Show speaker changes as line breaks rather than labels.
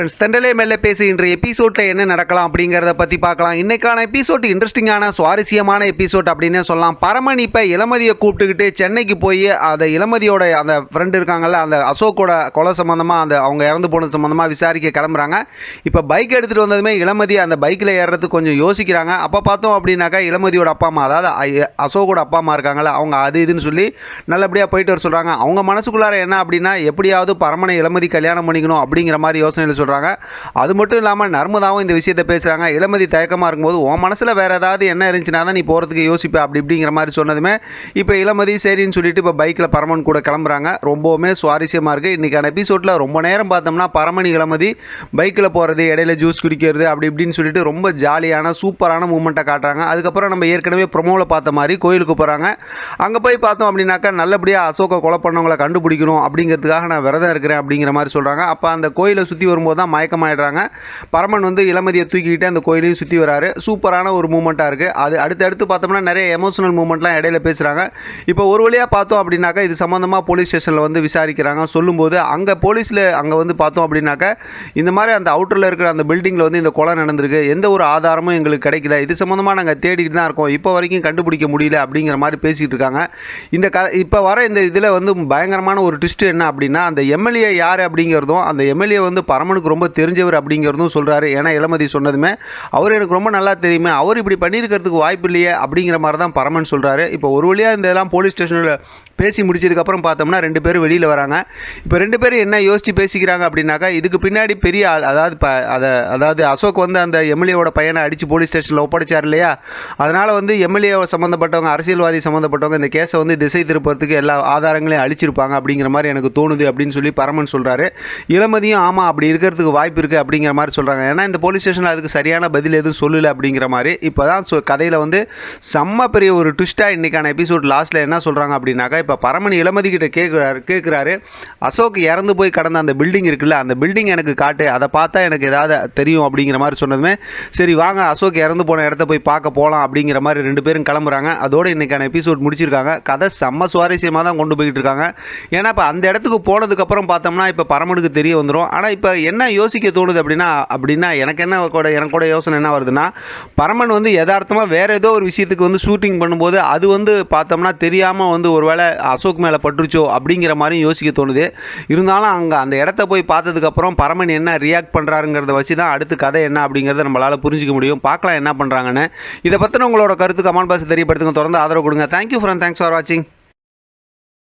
Friends தண்டலே மெல்ல பேசி இன்று எபிசோட்டில் என்ன நடக்கலாம் அப்படிங்கிறத பற்றி பார்க்கலாம். இன்றைக்கான எபிசோட் இன்ட்ரெஸ்டிங்கான சுவாரஸ்யமான எபிசோட் அப்படின்னே சொல்லலாம். பரமன் இப்போ இளமதியை கூப்பிட்டுக்கிட்டு சென்னைக்கு போய் அந்த இளமதியோட அந்த ஃப்ரெண்டு இருக்காங்கல்ல அந்த அசோக்கோட கொலை சம்மந்தமாக அந்த அவங்க இறந்து போனது சம்மந்தமாக விசாரிக்க கிளம்புறாங்க. இப்போ பைக் எடுத்துகிட்டு வந்ததுமே இளமதி அந்த பைக்கில் ஏறுறதுக்கு கொஞ்சம் யோசிக்கிறாங்க. அப்போ பார்த்தோம் அப்படின்னாக்கா இளமதியோட அப்பா அம்மா அதாவது அசோக்கோட அப்பா அம்மா இருக்காங்கல்ல அவங்க அது இதுன்னு சொல்லி நல்லபடியாக போயிட்டு வர சொல்கிறாங்க அவங்க மனசுக்குள்ளார என்ன அப்படின்னா எப்படியாவது பரமனை இளமதி கல்யாணம் பண்ணிக்கணும் அப்படிங்கிற மாதிரி யோசனையில் சொல்கிறாங்க அது மட்டும் இல்லாமல் நர்மதாவும் இந்த விஷயத்தை பேசுகிறாங்க இளமதி தயக்கமாக இருக்கும்போது உன் மனசில் வேறு ஏதாவது என்ன இருந்துச்சுன்னா தான் நீ போகிறதுக்கு யோசிப்ப அப்படி இப்படிங்கிற மாதிரி சொன்னதுமே இப்போ இளமதி சரின்னு சொல்லிட்டு இப்போ பைக்கில் பரமன் கூட கிளம்புறாங்க. ரொம்பவுமே சுவாரஸ்யமாக இருக்குது இன்றைக்கான எபிசோடில் ரொம்ப நேரம் பார்த்தோம்னா பரமணி இளமதி பைக்கில் போகிறது இடையில ஜூஸ் குடிக்கிறது அப்படி இப்படின்னு சொல்லிட்டு ரொம்ப ஜாலியான சூப்பரான மூமெண்ட்டை காட்டுறாங்க. அதுக்கப்புறம் நம்ம ஏற்கனவே ப்ரொமோவில் பார்த்த மாதிரி கோயிலுக்கு போகிறாங்க அங்கே போய் பார்த்தோம் அப்படின்னாக்கா நல்லபடியாக அசோக கொலை பண்ணவங்களை கண்டுபிடிக்கணும் அப்படிங்கிறதுக்காக நான் விரதம் இருக்கிறேன் அப்படிங்கிற மாதிரி சொல்கிறாங்க அப்போ அந்த கோயிலை சுற்றி வரும்போது தான் மயக்கமாயிடுறாங்க. பரமன் வந்து இளமதியை தூக்கிக்கிட்டு அந்த கோயிலையும் சுற்றி வராரு. சூப்பரான ஒரு மூமெண்ட்டாக இருக்குது அது அடுத்து அடுத்து பார்த்தோம்னா நிறைய எமோஷனல் மூமெண்ட்லாம் இடையில பேசுகிறாங்க இப்போ ஒரு வழியாக பார்த்தோம் அப்படின்னாக்கா இது சம்மந்தமாக போலீஸ் ஸ்டேஷனில் வந்து விசாரிக்கிறாங்க. சொல்லும்போது அங்கே போலீஸில் அங்கே வந்து பார்த்தோம் அப்படின்னாக்கா இந்த மாதிரி அந்த அவுட்டரில் இருக்கிற அந்த பில்டிங்கில் வந்து இந்த கொலை நடந்திருக்கு. எந்த ஒரு ஆதாரமும் எங்களுக்கு கிடைக்கல. இது சம்மந்தமாக நாங்கள் தேடிக்கிட்டு தான் இருக்கோம். இப்போ வரைக்கும் கண்டுபிடிக்க முடியல அப்படிங்கிற மாதிரி பேசிக்கிட்டு இருக்காங்க. இந்த க இப்போ வர இந்த இதில் வந்து பயங்கரமான ஒரு ட்விஸ்ட் என்ன அப்படின்னா அந்த எம்எல்ஏ யார் அப்படிங்கிறதும் அந்த எம்எல்ஏ வந்து பரமனுக்கு ரொம்ப தெரிஞ்சவர் அப்படிங்கிறதும் சொல்கிறாரு ஏன்னா இளமதி சொன்னதுமே அவர் எனக்கு ரொம்ப நல்லா தெரியுமே அவர் இப்படி பண்ணியிருக்கிறதுக்கு வாய்ப்பு இல்லையே அப்படிங்கிற மாதிரி தான் பரமன் சொல்கிறாரு இப்போ ஒரு வழியாக இந்த இதெல்லாம் போலீஸ் ஸ்டேஷனில் பேசி முடிச்சதுக்கப்புறம் பார்த்தோம்னா ரெண்டு பேரும் வெளியில் வராங்க. இப்போ ரெண்டு பேரும் என்ன யோசித்து பேசிக்கிறாங்க அப்படின்னாக்கா இதுக்கு பின்னாடி பெரிய ஆள் அதாவது இப்போ அதை அதாவது அசோக் வந்து அந்த எம்எல்ஏவோட பையனை அடித்து போலீஸ் ஸ்டேஷனில் ஒப்படைச்சார் இல்லையா? அதனால் வந்து எம்எல்ஏ சம்மந்தப்பட்டவங்க அரசியல்வாதி சம்மந்தப்பட்டவங்க இந்த கேஸை வந்து திசை திருப்பறதுக்கு எல்லா ஆதாரங்களையும் அழிச்சிருப்பாங்க அப்படிங்கிற மாதிரி எனக்கு தோணுது அப்படின்னு சொல்லி பரமன் சொல்கிறாரு இளமதியும் ஆமாம் அப்படி இருக்கிறதுக்கு வாய்ப்பு இருக்குது அப்படிங்கிற மாதிரி சொல்கிறாங்க ஏன்னா இந்த போலீஸ் ஸ்டேஷனில் அதுக்கு சரியான பதில் எதுவும் சொல்லலை அப்படிங்கிற மாதிரி இப்போ தான் சொ கதையில் வந்து செம்ம பெரிய ஒரு ட்விஸ்ட்டாக இன்றைக்கான எபிசோட் லாஸ்ட்டில் என்ன சொல்கிறாங்க அப்படின்னாக்கா இப்போ பரமன் இளமதி கிட்ட கேட்குறாரு கேட்குறாரு அசோக் இறந்து போய் கடந்த அந்த பில்டிங் இருக்குல்ல அந்த பில்டிங் எனக்கு காட்டு அதை பார்த்தா எனக்கு ஏதாவது தெரியும் அப்படிங்கிற மாதிரி சொன்னதுமே சரி வாங்க அசோக் இறந்து போன இடத்த போய் பார்க்க போகலாம் அப்படிங்கிற மாதிரி ரெண்டு பேரும் கிளம்புறாங்க. அதோடு இன்றைக்கான எபிசோட் முடிச்சிருக்காங்க. கதை செம்ம சுவாரஸ்யமாக தான் கொண்டு போய்கிட்டு இருக்காங்க. ஏன்னா இப்போ அந்த இடத்துக்கு போனதுக்கப்புறம் பார்த்தோம்னா இப்போ பரமனுக்கு தெரிய வந்துடும் ஆனால் இப்போ என்ன யோசிக்க தோணுது அப்படின்னா அப்படின்னா எனக்கு என்ன கூட எனக்கு கூட யோசனை என்ன வருதுன்னா பரமன் வந்து யதார்த்தமாக வேறு ஏதோ ஒரு விஷயத்துக்கு வந்து ஷூட்டிங் பண்ணும்போது அது வந்து பார்த்தோம்னா தெரியாமல் வந்து ஒருவேளை அசோக் மேலே பட்டுருச்சோ அப்படிங்கிற மாதிரியும் யோசிக்க தோணுது. இருந்தாலும் அங்கே அந்த இடத்த போய் பார்த்ததுக்கப்புறம் பரமன் என்ன ரியாக்ட் பண்ணுறாருங்கிறத வச்சு தான் அடுத்து கதை என்ன அப்படிங்கிறத நம்மளால் புரிஞ்சிக்க முடியும். பார்க்கலாம் என்ன பண்ணுறாங்கன்னு இதை பற்றின உங்களோட கருத்து கமெண்ட் பாக்ஸ் தெரியப்படுத்துங்க. தொடர்ந்து ஆதரவு கொடுங்க. தேங்க்யூ ஃப்ரெண்ட் தேங்க்ஸ் ஃபார் வாட்சிங்